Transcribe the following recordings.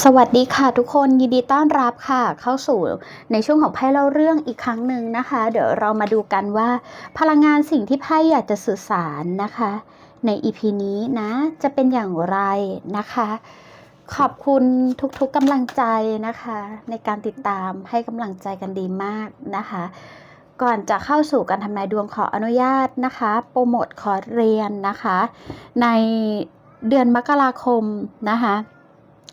สวัสดีค่ะทุกคนยินดีต้อนรับค่ะ เข้าสู่ในช่วงของไพ่เล่าเรื่องอีกครั้งหนึ่งนะคะ เดี๋ยวเรามาดูกันว่า พลังงานสิ่งที่ไพ่อยากจะสื่อสารนะคะ ใน EP นี้นะ จะเป็นอย่างไรนะคะ ขอบคุณทุกๆกำลังใจนะคะ ในการติดตามให้กำลังใจกันดีมากนะคะ ก่อนจะเข้าสู่การทำนายดวงขออนุญาตนะคะ โปรโมทคอร์สเรียนนะคะ ในเดือนมกราคมนะคะ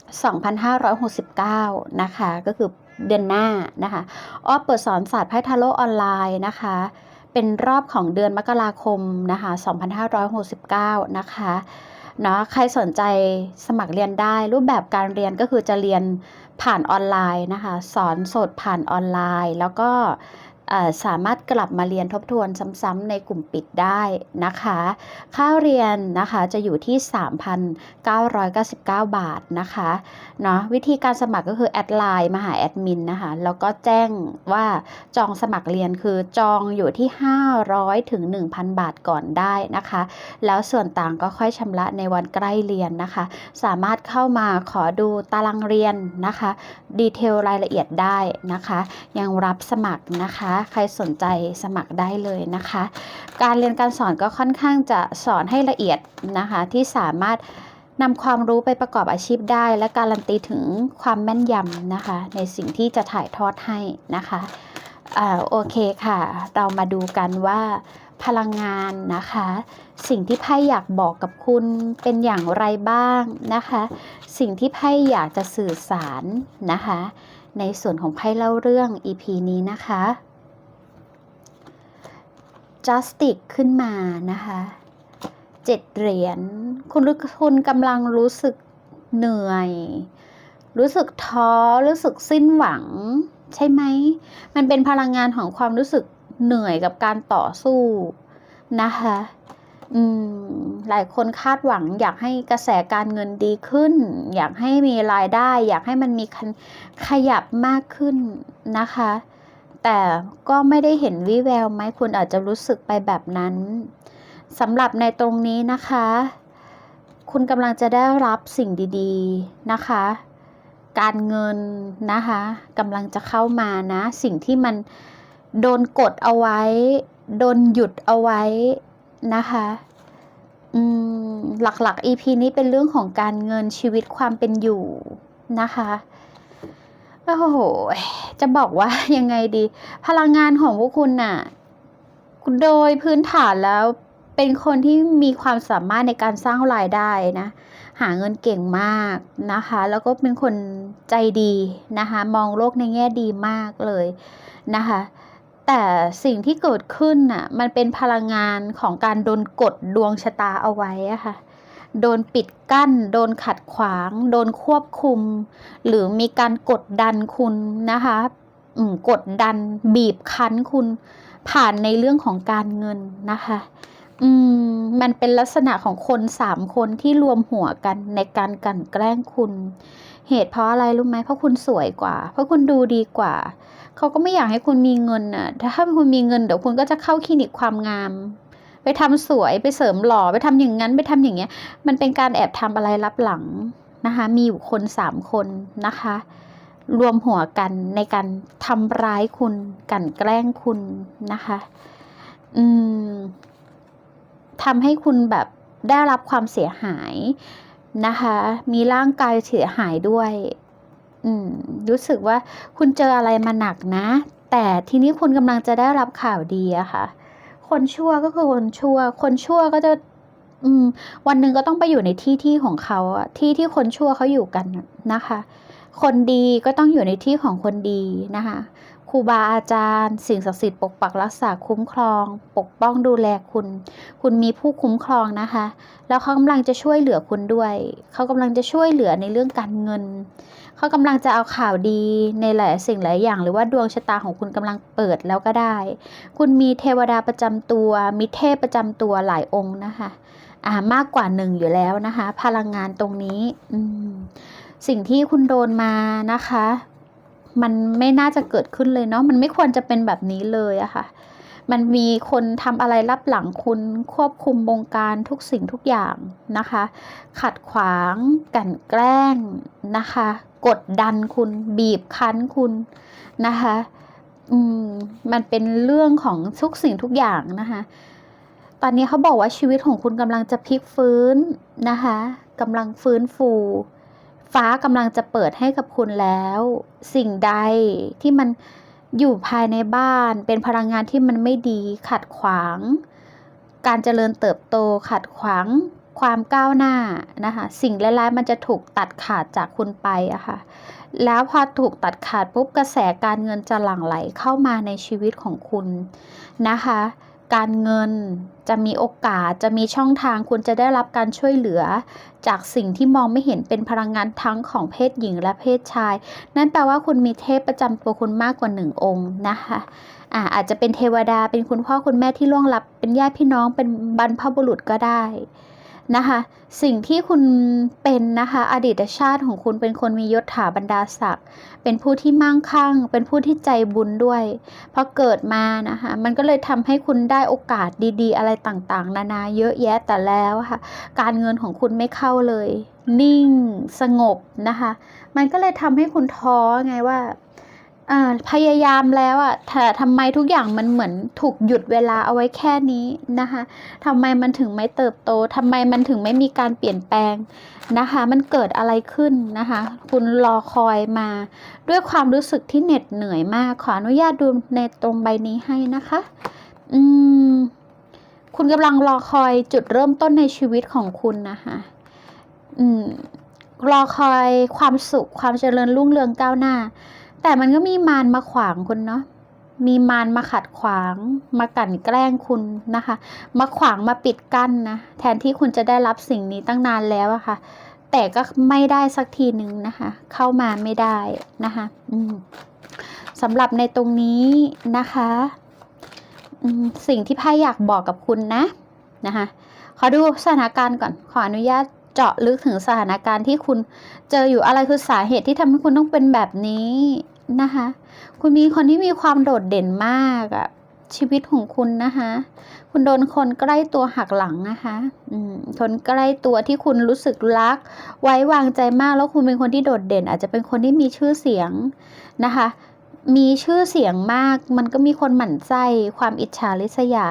2569 นะคะ ก็คือเดือนหน้านะคะอ้อเปิดสอนศาสตร์ไพ่ทาโร่ออนไลน์นะคะ เป็นรอบของเดือนมกราคมนะคะ2569 นะคะเนาะใครสนใจสมัครเรียนได้ รูปแบบการเรียนก็คือจะเรียนผ่านออนไลน์นะคะ สอนสดผ่านออนไลน์ แล้วก็ สามารถกลับมาเรียนทบทวนซ้ำๆในกลุ่มปิดได้นะคะ ค่าเรียนนะคะจะอยู่ที่ 3,999 บาทนะคะเนาะวิธีการสมัครก็คือแอดไลน์มาหาแอดมินนะคะแล้วก็แจ้งว่าจองสมัครเรียนคือจองอยู่ที่ 500ถึง1,000 บาทก่อนได้นะคะ แล้วส่วนต่างก็ค่อยชำระในวันใกล้เรียนนะคะ สามารถเข้ามาขอดูตารางเรียนนะคะ ดีเทลรายละเอียดได้นะคะ ยังรับสมัครนะคะใครสนใจสมัครได้เลยนะคะ การเรียนการสอนก็ค่อนข้างจะสอนให้ละเอียดนะคะ ที่สามารถนำความรู้ไปประกอบอาชีพได้ และการันตีถึงความแม่นยำนะคะ ในสิ่งที่จะถ่ายทอดให้นะคะอ่าโอเคค่ะ เรามาดูกันว่าพลังงานนะคะ สิ่งที่ไพ่อยากบอกกับคุณเป็นอย่างไรบ้างนะคะ สิ่งที่ไพ่อยากจะสื่อสารนะคะ ในส่วนของไพ่เล่าเรื่อง EP นี้นะคะ justice ขึ้นมานะคะเจ็ดเหรียญคุณคุณกำลังรู้สึกเหนื่อย รู้สึกท้อ รู้สึกสิ้นหวัง ใช่ไหม มันเป็นพลังงานของความรู้สึกเหนื่อยกับการต่อสู้นะคะอืมหลายคนคาดหวังอยากให้กระแสการเงินดีขึ้น อยากให้มีรายได้ อยากให้มันมีขยับมากขึ้นนะคะ แต่ก็ไม่ได้เห็นวิแววไหมคุณอาจจะรู้สึกไปแบบนั้นสำหรับในตรงนี้นะคะ คุณกำลังจะได้รับสิ่งดีๆนะคะ การเงินนะคะกำลังจะเข้ามานะ สิ่งที่มันโดนกดเอาไว้ โดนหยุดเอาไว้นะคะอืมหลักๆ EP นี้เป็นเรื่องของการเงินชีวิตความเป็นอยู่นะคะ โอ้โห จะบอกว่ายังไงดี พลังงานของพวกคุณน่ะ โดยพื้นฐานแล้วเป็นคนที่มีความสามารถในการสร้างรายได้นะ หาเงินเก่งมากนะคะ แล้วก็เป็นคนใจดีนะคะ มองโลกในแง่ดีมากเลยนะคะ แต่สิ่งที่เกิดขึ้นน่ะ มันเป็นพลังงานของการโดนกดดวงชะตาเอาไว้อะค่ะ โดนปิดกั้น โดนขัดขวาง โดนควบคุม หรือมีการกดดันคุณนะคะกดดันบีบคั้นคุณผ่านในเรื่องของการเงินนะคะ อืม มันเป็นลักษณะของคนสามคนที่รวมหัวกันในการกลั่นแกล้งคุณ เหตุเพราะอะไรรู้ไหมเพราะคุณสวยกว่า เพราะคุณดูดีกว่า เขาก็ไม่อยากให้คุณมีเงินน่ะ ถ้าคุณมีเงินเดี๋ยวคุณก็จะเข้าคลินิกความงาม ไปทำสวยไปเสริมหล่อไปทำอย่างนั้นไปทำอย่างเงี้ย มันเป็นการแอบทำอะไรลับหลังนะคะ มีอยู่คนสามคนนะคะ รวมหัวกันในการทำร้ายคุณกันแกล้งคุณนะคะ อืมทำให้คุณแบบได้รับความเสียหายนะคะ มีร่างกายเสียหายด้วย อืม รู้สึกว่าคุณเจออะไรมาหนักนะ แต่ทีนี้คุณกำลังจะได้รับข่าวดีอะค่ะ คนชั่วก็คือคนชั่ว คนชั่วก็จะ อืม วันหนึ่งก็ต้องไปอยู่ในที่ที่ของเขาอะที่ที่คนชั่วเขาอยู่กันนะคะ คนดีก็ต้องอยู่ในที่ของคนดีนะคะครูบาอาจารย์ สิ่งศักดิ์สิทธิ์ปกปักรักษาคุ้มครอง ปกป้องดูแลคุณ คุณมีผู้คุ้มครองนะคะ แล้วเขากำลังจะช่วยเหลือคุณด้วย เขากำลังจะช่วยเหลือในเรื่องการเงิน เขากำลังจะเอาข่าวดีในหลายสิ่งหลายอย่าง หรือว่าดวงชะตาของคุณกำลังเปิดแล้วก็ได้ คุณมีเทวดาประจำตัว มีเทพประจำตัวหลายองค์นะคะอ่ามากกว่าหนึ่งอยู่แล้วนะคะ พลังงานตรงนี้อืมสิ่งที่คุณโดนมานะคะ มันไม่น่าจะเกิดขึ้นเลยเนาะมันไม่ควรจะเป็นแบบนี้เลยอะค่ะ มันมีคนทำอะไรรับหลังคุณควบคุมบงการทุกสิ่งทุกอย่างนะคะ ขัดขวาง กันแกล้งนะคะ กดดันคุณบีบคั้นคุณนะคะอืมมันเป็นเรื่องของทุกสิ่งทุกอย่างนะคะ ตอนนี้เขาบอกว่าชีวิตของคุณกำลังจะพลิกฟื้นนะคะกำลังฟื้นฟูฟ้ากำลังจะเปิดให้กับคุณแล้ว สิ่งใดที่มัน อยู่ภายในบ้านเป็นพลังงานที่มันไม่ดีขัดขวาง การเจริญเติบโตขัดขวางความก้าวหน้านะคะสิ่งร้ายๆมันจะถูกตัดขาดจากคุณไปอะค่ะแล้วพอถูกตัดขาดปุ๊บกระแสการเงินจะหลั่งไหลเข้ามาในชีวิตของคุณนะคะ การเงิน จะมีโอกาสจะมีช่องทางคุณจะได้รับการช่วยเหลือ จากสิ่งที่มองไม่เห็นเป็นพลังงานทั้งของเพศหญิงและเพศชาย นั่นแปลว่าคุณมีเทพประจำตัวคุณมากกว่าหนึ่งองค์นะคะอาอาจจะเป็นเทวดาเป็นคุณพ่อคุณแม่ที่ล่วงลับเป็นญาติพี่น้องเป็นบรรพบุรุษก็ได้ นะคะ สิ่งที่คุณเป็นนะคะ อดีตชาติของคุณเป็นคนมียศถาบรรดาศักดิ์เป็นผู้ที่มั่งคั่ง เป็นผู้ที่ใจบุญด้วยพอเกิดมานะคะ มันก็เลยทำให้คุณได้โอกาสดี ๆ อะไรต่างๆ นานาเยอะแยะแต่แล้วค่ะ การเงินของคุณไม่เข้าเลย นิ่งสงบนะคะ มันก็เลยทำให้คุณท้อไงว่าอ่า พยายามแล้วอะแต่ทำไมทุกอย่างมันเหมือนถูกหยุดเวลาเอาไว้แค่นี้นะคะทำไมมันถึงไม่เติบโตทำไมมันถึงไม่มีการเปลี่ยนแปลงนะคะ มันเกิดอะไรขึ้นนะคะ คุณรอคอยมา ด้วยความรู้สึกที่เหน็ดเหนื่อยมาก ขออนุญาตดูในตรงใบนี้ให้นะคะ อืม คุณกำลังรอคอยจุดเริ่มต้นในชีวิตของคุณนะคะ อืม รอคอยความสุขความเจริญรุ่งเรืองก้าวหน้า แต่มันก็มีมารมาขวางคุณเนาะมีมารมาขัดขวาง มากั่นแกล้งคุณนะคะ มาขวางมาปิดกั้นนะ แทนที่คุณจะได้รับสิ่งนี้ตั้งนานแล้วอะค่ะ แต่ก็ไม่ได้สักทีหนึ่งนะคะ เข้ามาไม่ได้นะคะอืสำหรับในตรงนี้นะคะสิ่งที่ไพ่อยากบอกกับคุณนะนะคะ ขอดูสถานการณ์ก่อน ขออนุญาตเจาะลึกถึงสถานการณ์ที่คุณเจออยู่อะไรคือสาเหตุที่ทำให้คุณต้องเป็นแบบนี้ นะคะ คุณมีคนที่มีความโดดเด่นมากอะชีวิตของคุณนะคะ คุณโดนคนใกล้ตัวหักหลังนะคะอืมคนใกล้ตัวที่คุณรู้สึกรัก ไว้วางใจมากแล้วคุณเป็นคนที่โดดเด่น อาจจะเป็นคนที่มีชื่อเสียงนะคะ มีชื่อเสียงมาก มันก็มีคนหมั่นไส้ความอิจฉาริษยา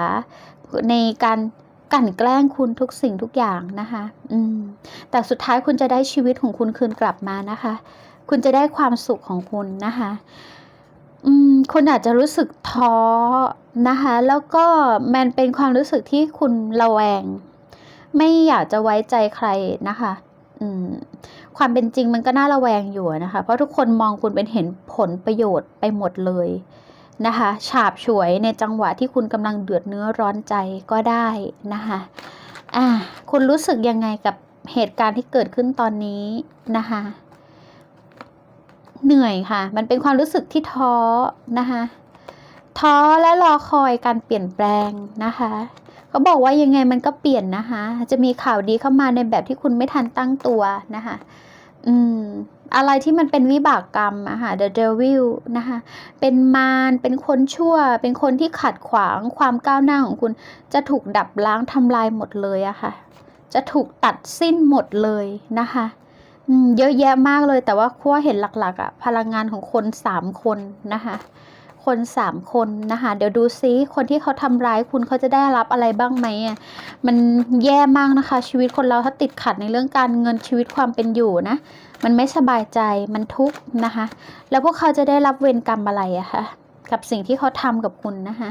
ในการกลั่นแกล้งคุณทุกสิ่งทุกอย่างนะคะ อืม แต่สุดท้ายคุณจะได้ชีวิตของคุณคืนกลับมานะคะ คุณจะได้ความสุขของคุณนะคะอืมคุณอาจจะรู้สึกท้อนะคะ แล้วก็มันเป็นความรู้สึกที่คุณระแวง ไม่อยากจะไว้ใจใครนะคะอืมความเป็นจริงมันก็น่าระแวงอยู่นะคะ เพราะทุกคนมองคุณเป็นเห็นผลประโยชน์ไปหมดเลยนะคะ ฉาบฉวยในจังหวะที่คุณกำลังเดือดเนื้อร้อนใจก็ได้นะคะอ่าคุณรู้สึกยังไงกับเหตุการณ์ที่เกิดขึ้นตอนนี้นะคะ เหนื่อยค่ะ มันเป็นความรู้สึกที่ท้อนะคะท้อและรอคอยการเปลี่ยนแปลงนะคะเขาบอกว่ายังไงมันก็เปลี่ยนนะคะ จะมีข่าวดีเข้ามาในแบบที่คุณไม่ทันตั้งตัวนะคะ อืม อะไรที่มันเป็นวิบากกรรมอะค่ะ the devil นะคะ เป็นมารเป็นคนชั่ว เป็นคนที่ขัดขวางความก้าวหน้าของคุณ จะถูกดับล้างทำลายหมดเลยอะค่ะ จะถูกตัดสิ้นหมดเลยนะคะ อืมเยอะแยะมากเลย แต่ว่าขั้วเห็นหลัก ๆอะพลังงานของคนสามคนนะคะคนสามคนนะคะเดี๋ยวดูซิคนที่เขาทำร้ายคุณเขาจะได้รับอะไรบ้างไหมอะมันแย่มากนะคะ ชีวิตคนเราถ้าติดขัดในเรื่องการเงินชีวิตความเป็นอยู่นะ มันไม่สบายใจมันทุกข์นะคะ แล้วพวกเขาจะได้รับเวรกรรมอะไรอะคะกับสิ่งที่เขาทำกับคุณนะคะ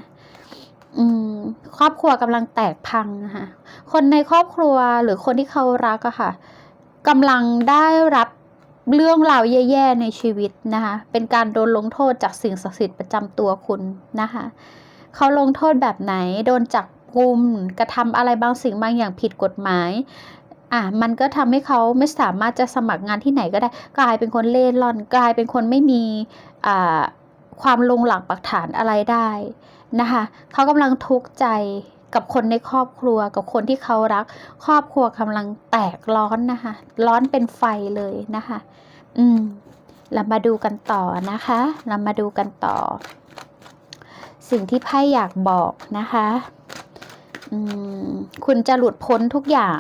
ครอบครัวกำลังแตกพังนะคะคนในครอบครัวหรือคนที่เขารักอะค่ะ กำลังได้รับเรื่องราวแย่ๆในชีวิตนะคะ เป็นการโดนลงโทษจากสิ่งศักดิ์สิทธิ์ประจำตัวคุณนะคะ เขาลงโทษแบบไหน โดนจับกุม กระทำอะไรบางสิ่งบางอย่างผิดกฎหมาย อะ มันก็ทำให้เขาไม่สามารถจะสมัครงานที่ไหนก็ได้ กลายเป็นคนเล่ร่อน กลายเป็นคนไม่มีอ่าความลงหลักปักฐานอะไรได้นะคะ เขากำลังทุกข์ใจ กับคนในครอบครัวกับคนที่เขารัก ครอบครัวกำลังแตกร้อนนะคะ ร้อนเป็นไฟเลยนะคะ อืม เรามาดูกันต่อนะคะ เรามาดูกันต่อ สิ่งที่ไพ่อยากบอกนะคะ อืม คุณจะหลุดพ้นทุกอย่าง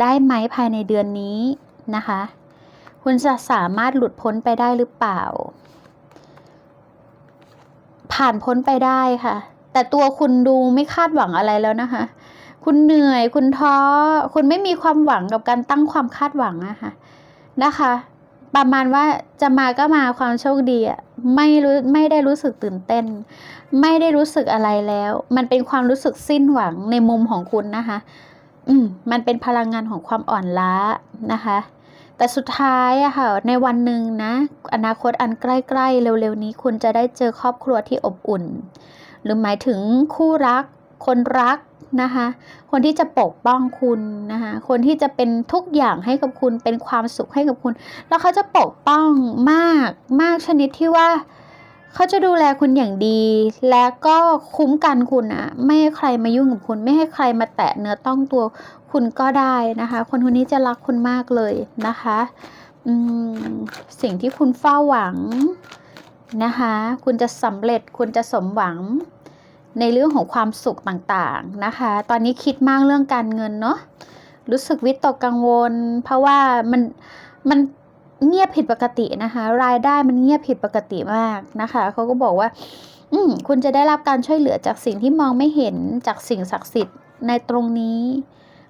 ได้ไหมภายในเดือนนี้นะคะ คุณจะสามารถหลุดพ้นไปได้หรือเปล่า ผ่านพ้นไปได้ค่ะ แต่ตัวคุณดูไม่คาดหวังอะไรแล้วนะคะ คุณเหนื่อย คุณท้อ คุณไม่มีความหวังกับการตั้งความคาดหวังอะค่ะนะคะ ประมาณว่าจะมาก็มาความโชคดีอะไม่รู้ไม่ได้รู้สึกตื่นเต้น ไม่ได้รู้สึกอะไรแล้ว มันเป็นความรู้สึกสิ้นหวังในมุมของคุณนะคะ อืมมันเป็นพลังงานของความอ่อนล้านะคะแต่สุดท้ายอะค่ะในวันหนึ่งนะ อนาคตอันใกล้ๆ เร็วๆนี้ คุณจะได้เจอครอบครัวที่อบอุ่น หรือหมายถึงคู่รัก คนรักนะคะคนที่จะปกป้องคุณนะคะคนที่จะเป็นทุกอย่างให้กับคุณเป็นความสุขให้กับคุณ แล้วเขาจะปกป้องมากมากชนิดที่ว่าเขาจะดูแลคุณอย่างดี และก็คุ้มกันคุณอะไม่ให้ใครมายุ่งกับคุณ ไม่ให้ใครมาแตะเนื้อต้องตัวคุณก็ได้นะคะ คนคนนี้จะรักคุณมากเลยนะคะสิ่งที่คุณเฝ้าหวัง นะคะ คุณจะสำเร็จคุณจะสมหวังในเรื่องของความสุขต่างๆนะคะ ตอนนี้คิดมากเรื่องการเงินเนาะรู้สึกวิตกกังวล เพราะว่ามันมันเงียบผิดปกตินะคะ รายได้มันเงียบผิดปกติมากนะคะเขาก็บอกว่า อืมคุณจะได้รับการช่วยเหลือจากสิ่งที่มองไม่เห็นจากสิ่งศักดิ์สิทธิ์ในตรงนี้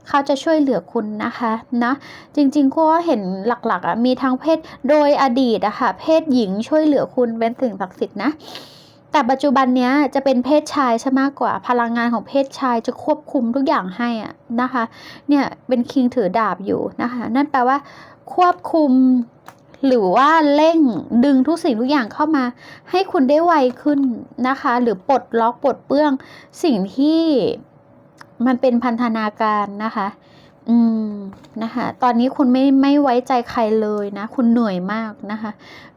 เขาจะช่วยเหลือคุณนะคะนะจริงๆก็เห็นหลักๆอะมีทั้งเพศโดยอดีตอะค่ะเพศหญิงช่วยเหลือคุณเป็นสิ่งศักดิ์สิทธิ์นะแต่ปัจจุบันเนี้ยจะเป็นเพศชายใช่มากกว่า พลังงานของเพศชายจะควบคุมทุกอย่างให้อะนะคะเนี่ยเป็นคิงถือดาบอยู่นะคะนั่นแปลว่า ควบคุมหรือว่าเร่งดึงทุกสิ่งทุกอย่างเข้ามา ให้คุณได้ไวขึ้นนะคะ หรือปลดล็อกปลดเปลื้องสิ่งที่ มันเป็นพันธนาการนะคะ อืมนะคะ ตอนนี้คุณไม่ไม่ไว้ใจใครเลยนะ คุณเหนื่อยมากนะคะ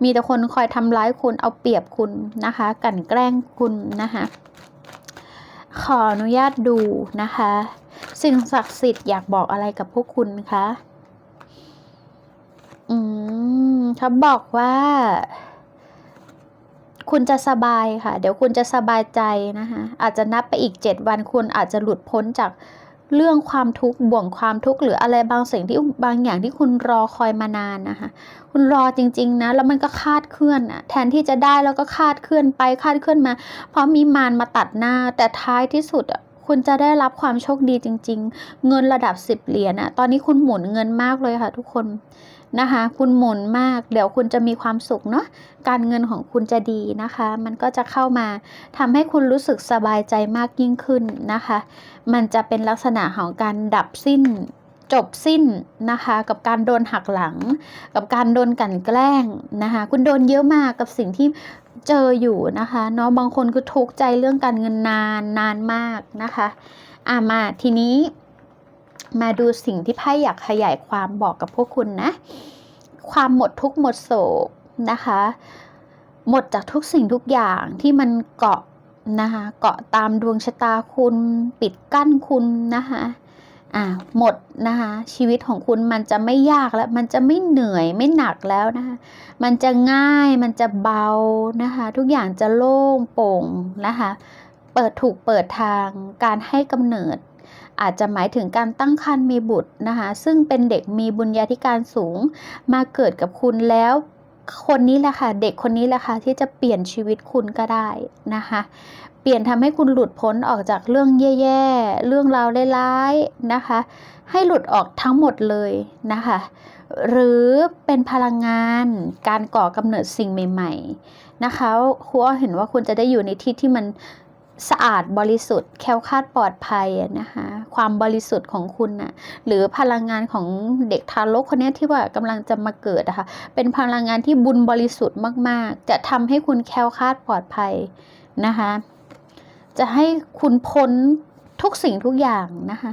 มีแต่คนคอยทำร้ายคุณเอาเปรียบคุณนะคะ กั่นแกล้งคุณนะคะ ขออนุญาตดูนะคะ สิ่งศักดิ์สิทธิ์อยากบอกอะไรกับพวกคุณคะ อืมเขาบอกว่า คุณจะสบายค่ะ เดี๋ยวคุณจะสบายใจนะคะอาจจะนับไปอีกเจ็ดวันคุณอาจจะหลุดพ้นจากเรื่องความทุกข์บ่วงความทุกข์หรืออะไรบางสิ่งที่บางอย่างที่คุณรอคอยมานานนะคะ คุณรอจริง ๆ นะ แล้วมันก็คาดเคลื่อนอะแทนที่จะได้แล้วก็คาดเคลื่อนไปคาดเคลื่อนมา เพราะมีมารมาตัดหน้า แต่ท้ายที่สุดอะคุณจะได้รับความโชคดีจริง ๆ เงินระดับสิบเหรียญอะตอนนี้คุณหมุนเงินมากเลยค่ะ ทุกคน นะคะ คุณหมุนมากเดี๋ยวคุณจะมีความสุขเนาะการเงินของคุณจะดีนะคะ มันก็จะเข้ามาทำให้คุณรู้สึกสบายใจมากยิ่งขึ้นนะคะ มันจะเป็นลักษณะของการดับสิ้นจบสิ้นนะคะกับการโดนหักหลัง กับการโดนกั่นแกล้งนะคะคุณโดนเยอะมากกับสิ่งที่เจออยู่นะคะเนาะบางคนคือทุกข์ใจเรื่องการเงินนานนานมากนะคะอ่ามาทีนี้ มาดูสิ่งที่ไพ่อยากขยายความบอกกับพวกคุณนะ ความหมดทุกหมดโศกนะคะ หมดจากทุกสิ่งทุกอย่างที่มันเกาะนะคะเกาะตามดวงชะตาคุณปิดกั้นคุณนะคะอ่าหมดนะคะชีวิตของคุณมันจะไม่ยากแล้ว มันจะไม่เหนื่อยไม่หนักแล้วนะคะมันจะง่ายมันจะเบานะคะทุกอย่างจะโล่งโปร่งนะคะเปิดถูกเปิดทางการให้กำเนิด อาจจะหมายถึงการตั้งครรภ์มีบุตรนะคะซึ่งเป็นเด็กมีบุญญาธิการสูงมาเกิดกับคุณแล้วคนนี้แหละค่ะ เด็กคนนี้แหละค่ะที่จะเปลี่ยนชีวิตคุณก็ได้นะคะ เปลี่ยนทำให้คุณหลุดพ้นออกจากเรื่องแย่ๆ เรื่องราวร้ายๆนะคะ ให้หลุดออกทั้งหมดเลยนะคะ หรือเป็นพลังงานการก่อกำเนิดสิ่งใหม่ ๆ นะคะครูอ้อเห็นว่าคุณจะได้อยู่ในที่ที่มัน สะอาดบริสุทธิ์แคล้วคลาดปลอดภัยนะคะความบริสุทธิ์ของคุณน่ะหรือพลังงานของเด็กทารกคนนี้ที่ว่ากำลังจะมาเกิดอะค่ะเป็นพลังงานที่บุญบริสุทธิ์มาก ๆ จะทำให้คุณแคล้วคลาดปลอดภัยนะคะจะให้คุณพ้นทุกสิ่งทุกอย่างนะคะ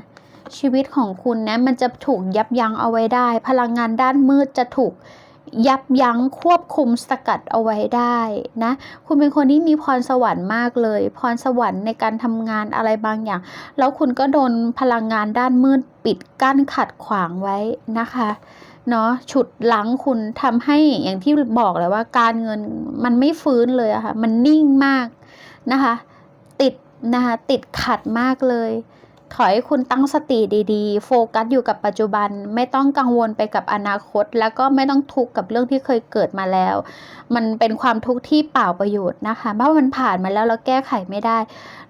ชีวิตของคุณนะมันจะถูกยับยั้งเอาไว้ได้ พลังงานด้านมืดจะถูก ยับยั้งควบคุมสกัดเอาไว้ได้นะคุณเป็นคนที่มีพรสวรรค์มากเลย พรสวรรค์ในการทำงานอะไรบางอย่าง แล้วคุณก็โดนพลังงานด้านมืดปิดกั้นขัดขวางไว้นะคะเนาะฉุดหลังคุณทำให้อย่างที่บอกเลยว่าการเงินมันไม่ฟื้นเลยอะค่ะมันนิ่งมากนะคะ ติดนะคะติดขัดมากเลย ขอให้คุณตั้งสติดีๆ โฟกัสอยู่กับปัจจุบัน ไม่ต้องกังวลไปกับอนาคต แล้วก็ไม่ต้องทุกข์กับเรื่องที่เคยเกิดมาแล้ว มันเป็นความทุกข์ที่เปล่าประโยชน์นะคะเพราะมันผ่านมาแล้วเราแก้ไขไม่ได้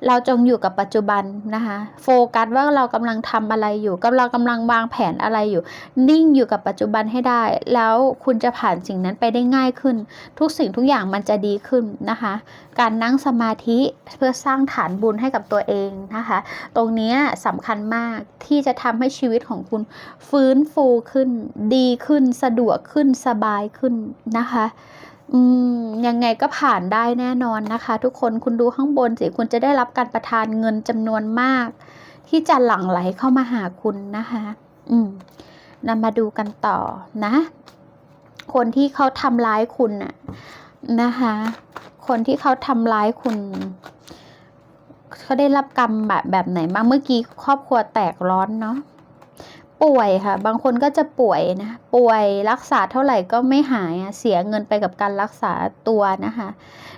เราจงอยู่กับปัจจุบันนะคะ โฟกัสว่าเรากำลังทำอะไรอยู่กำลังกำลังวางแผนอะไรอยู่ นิ่งอยู่กับปัจจุบันให้ได้ แล้วคุณจะผ่านสิ่งนั้นไปได้ง่ายขึ้น ทุกสิ่งทุกอย่างมันจะดีขึ้นนะคะการนั่งสมาธิเพื่อสร้างฐานบุญให้กับตัวเองนะคะ ตรงนี้สำคัญมากที่จะทำให้ชีวิตของคุณฟื้นฟูขึ้น ดีขึ้นสะดวกขึ้นสบายขึ้นนะคะยังไงก็ผ่านได้แน่นอนนะคะ ทุกคนคุณดูข้างบนสิคุณจะได้รับการประทานเงินจำนวนมาก ที่จะหลั่งไหลเข้ามาหาคุณนะคะ อืมนำมาดูกันต่อนะ คนที่เขาทำร้ายคุณน่ะนะคะ คนที่เขาทำร้ายคุณเขาได้รับกรรมแบบแบบไหนบ้างเมื่อกี้ครอบครัวแตกร้อนเนาะป่วยค่ะ บางคนก็จะป่วยนะ ป่วยรักษาเท่าไหร่ก็ไม่หายเสียเงินไปกับการรักษาตัวนะคะ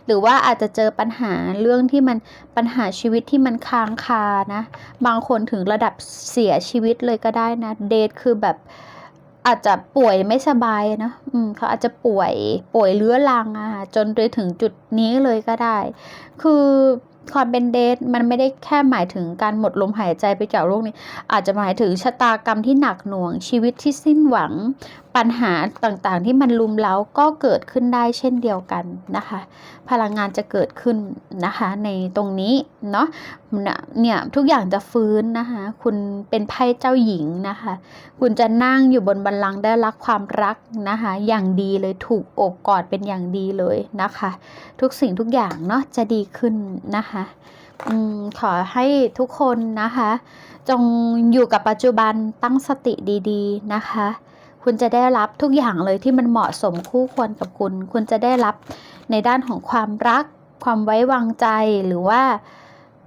หรือว่าอาจจะเจอปัญหาเรื่องที่มันปัญหาชีวิตที่มันค้างคานะ บางคนถึงระดับเสียชีวิตเลยก็ได้นะ เดทคือแบบ อาจจะป่วยไม่สบายนะอืมเขาอาจจะป่วยป่วยเรื้อรังอะค่ะจนไปถึงจุดนี้เลยก็ได้ คือความเป็นเดทมันไม่ได้แค่หมายถึงการหมดลมหายใจไปจากโลกนี้ อาจจะหมายถึงชะตากรรมที่หนักหน่วงชีวิตที่สิ้นหวัง ปัญหาต่างๆ ที่มันลุมเล้าก็เกิดขึ้นได้เช่นเดียวกันนะคะ พลังงานจะเกิดขึ้นนะคะในตรงนี้เนาะเนี่ยทุกอย่างจะฟื้นนะคะ คุณเป็นไพ่เจ้าหญิงนะคะ คุณจะนั่งอยู่บนบัลลังก์ได้รับความรักนะคะ อย่างดีเลยถูกโอบกอดเป็นอย่างดีเลยนะคะ ทุกสิ่งทุกอย่างเนาะจะดีขึ้นนะคะอขอให้ทุกคนนะคะ จงอยู่กับปัจจุบันตั้งสติดี ๆ นะคะ คุณจะได้รับทุกอย่างเลยที่มันเหมาะสมคู่ควรกับคุณ คุณจะได้รับในด้านของความรัก ความไว้วางใจหรือว่า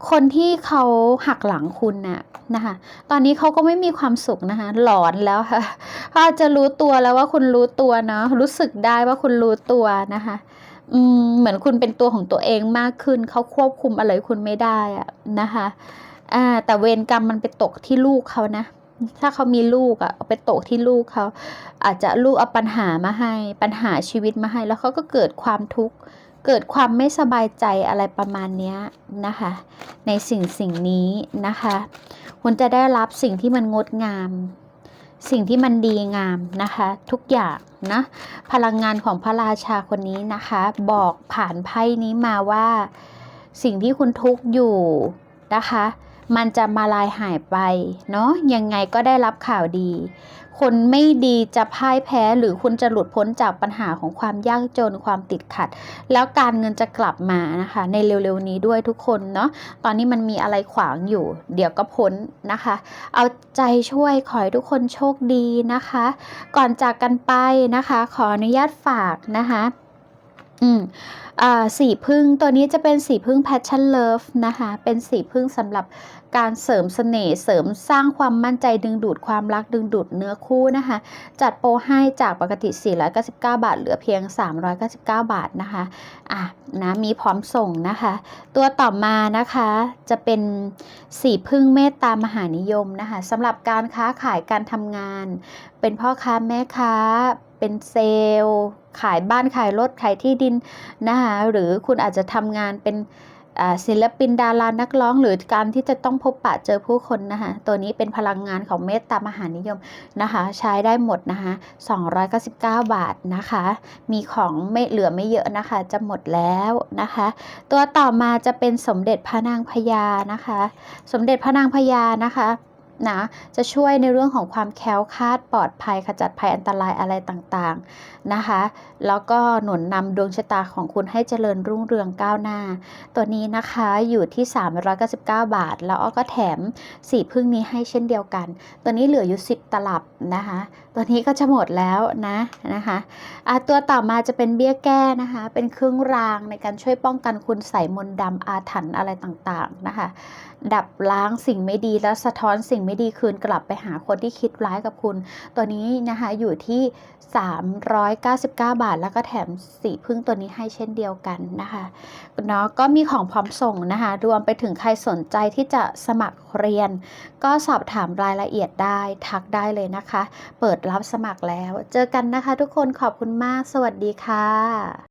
คนที่เขาหักหลังคุณน่ะนะคะ ตอนนี้เขาก็ไม่มีความสุขนะคะ หลอนแล้วค่ะเขาอาจจะรู้ตัวแล้วว่าคุณรู้ตัวเนาะรู้สึกได้ว่าคุณรู้ตัวนะคะ อืมเหมือนคุณเป็นตัวของตัวเองมากขึ้นเขาควบคุมอะไรคุณไม่ได้อะนะคะอ่าแต่เวรกรรมมันไปตกที่ลูกเขานะ ถ้าเขามีลูกอะเอาไปตกที่ลูกเขา อาจจะลูกเอาปัญหามาให้ ปัญหาชีวิตมาให้ แล้วเขาก็เกิดความทุกข์ เกิดความไม่สบายใจอะไรประมาณเนี้ยนะคะ ในสิ่งสิ่งนี้นะคะ คุณจะได้รับสิ่งที่มันงดงาม สิ่งที่มันดีงามนะคะ ทุกอย่างนะ พลังงานของพระราชาคนนี้นะคะ บอกผ่านไพ่นี้มาว่า สิ่งที่คุณทุกข์อยู่นะคะ มันจะมาลายหายไปเนาะยังไงก็ได้รับข่าวดี คนไม่ดีจะพ่ายแพ้หรือคุณจะหลุดพ้นจากปัญหาของความยากจนความติดขัด แล้วการเงินจะกลับมานะคะ ในเร็วๆนี้ด้วยทุกคนเนาะตอนนี้มันมีอะไรขวางอยู่ เดี๋ยวก็พ้นนะคะ เอาใจช่วยขอให้ทุกคนโชคดีนะคะ ก่อนจากกันไปนะคะ ขออนุญาตฝากนะคะ อืมอ่าสีพึ่งตัวนี้จะเป็นสีพึ่ง passion love นะคะ เป็นสีพึ่งสำหรับการเสริมเสน่ห์เสริมสร้างความมั่นใจดึงดูดความรักดึงดูดเนื้อคู่นะคะ จัดโปรให้จากปกติ 499 บาท เหลือเพียง 399 บาทนะคะอะนะมีพร้อมส่งนะคะ ตัวต่อมานะคะจะเป็นสีพึ่งเมตตามหานิยมนะคะสำหรับการค้าขายการทำงาน เป็นพ่อค้าแม่ค้า เป็นเซลล์ ขายบ้านขายรถขายที่ดินนะคะหรือคุณอาจจะทำงานเป็นศิลปินดารานักร้อง หรือการที่จะต้องพบปะเจอผู้คนนะคะตัวนี้เป็นพลังงานของเมตตามหานิยมนะคะใช้ได้หมดนะคะ299 บาทนะคะ มีของไม่เหลือไม่เยอะนะคะ จะหมดแล้วนะคะ ตัวต่อมาจะเป็นสมเด็จพระนางพญานะคะ สมเด็จพระนางพญานะคะ นะจะช่วยในเรื่องของความแคล้วคลาดปลอดภัยขจัดภัยอันตรายอะไรต่างๆนะคะ แล้วก็หนุนนำดวงชะตาของคุณให้เจริญรุ่งเรืองก้าวหน้า ตัวนี้นะคะอยู่ที่ 399 บาท แล้วอ้อก็แถมสีพึ่งนี้ให้เช่นเดียวกัน ตัวนี้เหลืออยู่ 10 ตลับนะคะ ตัวนี้ก็จะหมดแล้วนะนะคะะตัวต่อมาจะเป็นเบี้ยแก้นะคะ เป็นเครื่องรางในการช่วยป้องกันคุณใส่มนต์ดำอาถรรพ์อะไรต่างๆนะคะ ดับล้างสิ่งไม่ดีและสะท้อนสิ่งไม่ดีคืนกลับไปหาคนที่คิดร้ายกับคุณ ตัวนี้นะคะอยู่ที่ 399 บาท แล้วก็แถมสีพึ่งตัวนี้ให้เช่นเดียวกันนะคะเนาะก็มีของพร้อมส่งนะคะรวมไปถึงใครสนใจที่จะสมัครเรียน ก็สอบถามรายละเอียดได้ทักได้เลยนะคะ เปิดรับสมัครแล้ว เจอกันนะคะทุกคนขอบคุณมาก สวัสดีค่ะ